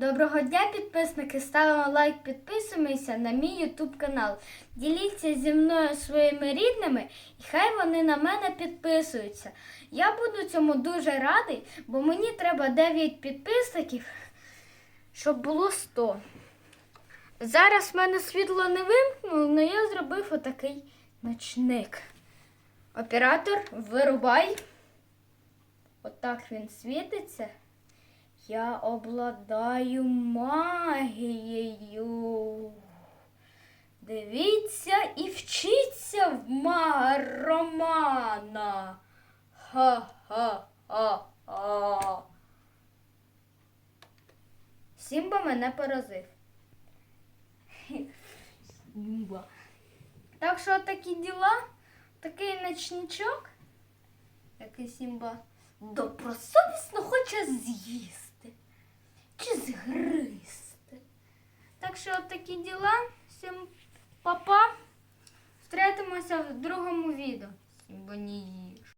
Доброго дня, підписники! Ставимо лайк, підписуємося на мій YouTube канал. Діліться зі мною своїми рідними і хай вони на мене підписуються. Я буду цьому дуже радий, бо мені треба 9 підписників, щоб було 100. Зараз в мене світло не вимкнуло, але я зробив отакий ночник. Оператор, вирубай. Отак він світиться. Я обладаю магією. Дивіться і вчіться в мага Романа. Ха-ха-ха-ха. Сімба мене поразив. Сімба. Так що такі діла, такий ночничок, який Сімба добросовісно хоче з'їсти Так що такі діла. Всім папа. Встретимося в другому відео. Бо не їж.